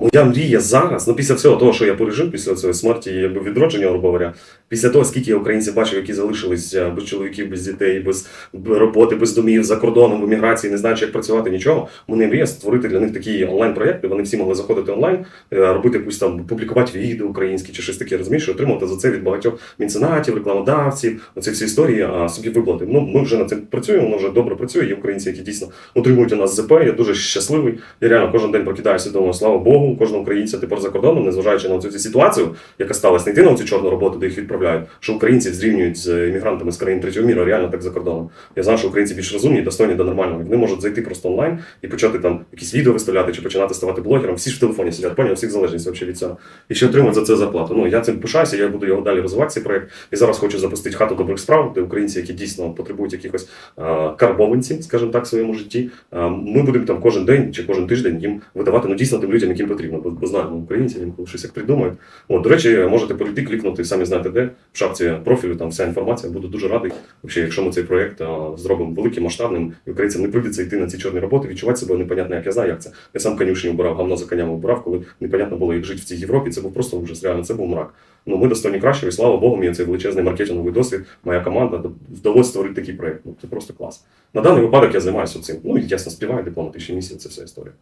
Моя мрія зараз, ну після всього того, що я пережив, після цієї смерті і відродження, грубо говоря, після того, скільки я українців бачив, які залишились без чоловіків, без дітей, без роботи, без домів, за кордоном, в еміграції, не знаючи, як працювати, нічого. Мене мрія створити для них такі онлайн-проєкти. Вони всі могли заходити онлайн, е, робити якусь там, публікувати відео українські чи щось таке, розумієш, отримувати за це від багатьох меценатів, рекламодавців, оці всі історії а, собі виплати. Ну, ми вже над цим працюємо, воно вже добре працює. Є українці, які дійсно утримують у нас ЗП. Я дуже щасливий. Я реально кожен день прокидаюся і думаю, слава Богу, кожного українця тепер за кордоном, незважаючи на цю ситуацію, яка сталася, не йти на цю чорну роботу, де їх відправляють, що українці зрівнюють з іммігрантами з країн третього міру, реально так за кордоном. Я знаю, що українці більш розумні, достойні до нормального. Вони можуть зайти просто онлайн і почати там якісь відео виставляти чи починати ставати блогером. Всі ж в телефоні сидять, поняв, всіх залежність від цього. І ще отримують за це зарплату. Ну я цим пишаюся, я буду його далі розвивати цей проект. І зараз хочу запустити хату добрих справ, де українці, які дійсно потребують якихось а, карбованців, скажімо так, в своєму житті. А, ми будемо там кожен день чи кожен тиждень їм видавати ну дійсно тим людям, яким потрібно. Бо, знаємо українців, їм щось як придумають. От, до речі, можете перейти, клікнути, самі знаєте де в шапці профілю, там вся інформація. Буду дуже радий. Взагалі, якщо ми цей проект а, зробимо великим масштабним, і українцям не прийдеться йти на ці чорні роботи, відчувати себе непонятно, як я знаю, як це. Я сам конюшні обирав, гавно за конями обирав, коли непонятно було, як жити в цій Європі. Це був просто ужас. Реально, це був мрак. Ну, ми достойні кращого, і слава Богу, мені цей величезний маркетинговий досвід, моя команда вдалося створити такий проект. Ну, це просто клас. На даний випадок я займаюся цим. Ну і ясно, співаю дипломатичні місії, це вся історія.